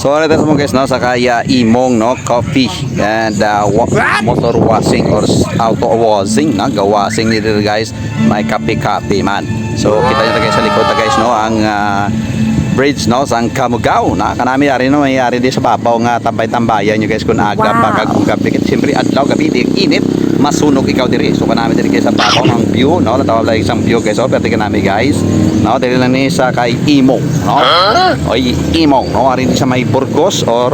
So ano mo guys no? Sa kaya imong no? Coffee and uh, wa- motor washing or auto washing na gawasing nito guys. May kape kape man. So kita niyo guys sa likod guys no? Ang uh, bridge no? Sang Kamugaw na? Kanami ari no may ari di sa babaw nga tambay-tambayan nyo guys kun aga Wow. pa kag kung gabi ket siyempre adlaw gabi di init masunog ikaw diri. So kanami diri guys sa babaw ng view no? Natawag lang isang view guys so perti kanami guys. No? Diri lang ni sa kay Imong no? Oy Imong no? Ari di sa may Burgos or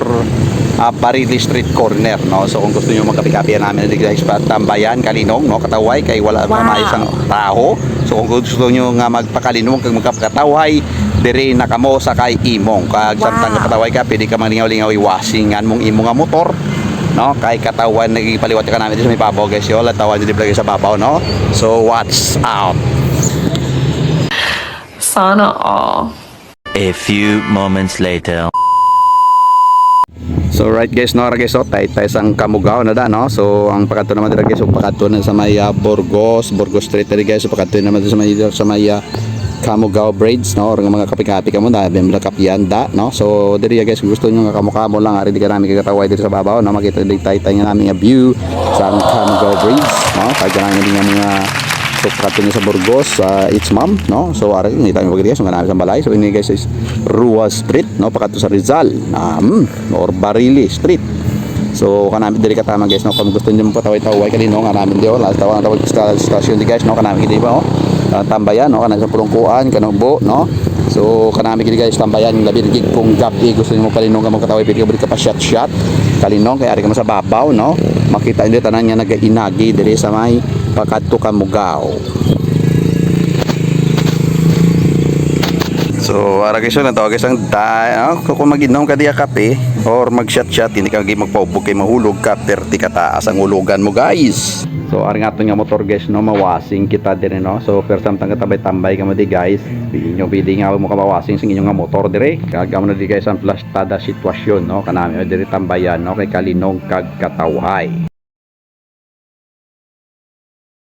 uh, Parili Street Corner no? So kung gusto niyo magkape-kape namin diri guys pa tambayan kalinong no? Kataway kay wala Wow. wow. isang taho so kung gusto niyo nga magpakalinong kag magkapataway diri nakamo sa kay imong kag Wow. samtang kataway ka pwede ka manlingaw-lingaw i-washingan mong imong nga motor no kay katawan nagipaliwat ka namin dito sa may babaw guys yo latawan dito lagi sa babaw no so watch out Sana all. A few moments later. So right guys no ra guys so tay tay sang Kamugaw na da no. So ang pagkanto naman dira guys so pagkanto na sa may uh, Burgos, Burgos Street diri guys so pagkanto naman dito sa may sa may uh, Kamugaw Braids no or mga kapi-kapi kamo na bemla kapian da no. So diri guys gusto niyo nga kamo-kamo lang ari di ka namin kagataway dito sa babaw no makita di tay tay nga namin nga view sa ang Kamugaw Braids no. Kag namin nga mga So niya sa Burgos sa uh, Ma'am no. So ari ni tayo pagdi guys nga namin sa balay. So ini guys is Rua Street no pagkanto sa Rizal. Um, or Barili Street. So kanami diri katama guys no? Kung gusto niyo pataway-taway kanino nga namin di oh last tawag tawag sa station di guys no? Kanami kidi ba oh? Ah, tambayan no? Kanang sa pulungkuan kanang bo no? So kanami kidi guys tambayan labi gig kung gabi gusto niyo mo kalinong nga magkataway pwede ka ka pa shot shot kalinong kay ari ka mo sa babaw no? Makita niyo tanan niya nagainagi diri sa may pakadto ka mugaw So, ara guys, lang tawag guys ang da, oh, kung maginom ka diya kape or mag-shot shot, hindi ka magpaubog kay mahulog ka, perti ka taas ang hulugan mo guys. So, ari nga nga motor guys, no, mawasing kita din no. So, pero samtang katabay-tambay ka mo di guys, hindi nyo pwede nga mo ka mawasing sing inyong nga motor dire. Kagam na di guys ang plastada sitwasyon no, kanami dire tambayan no kay kalinong kag katawhay.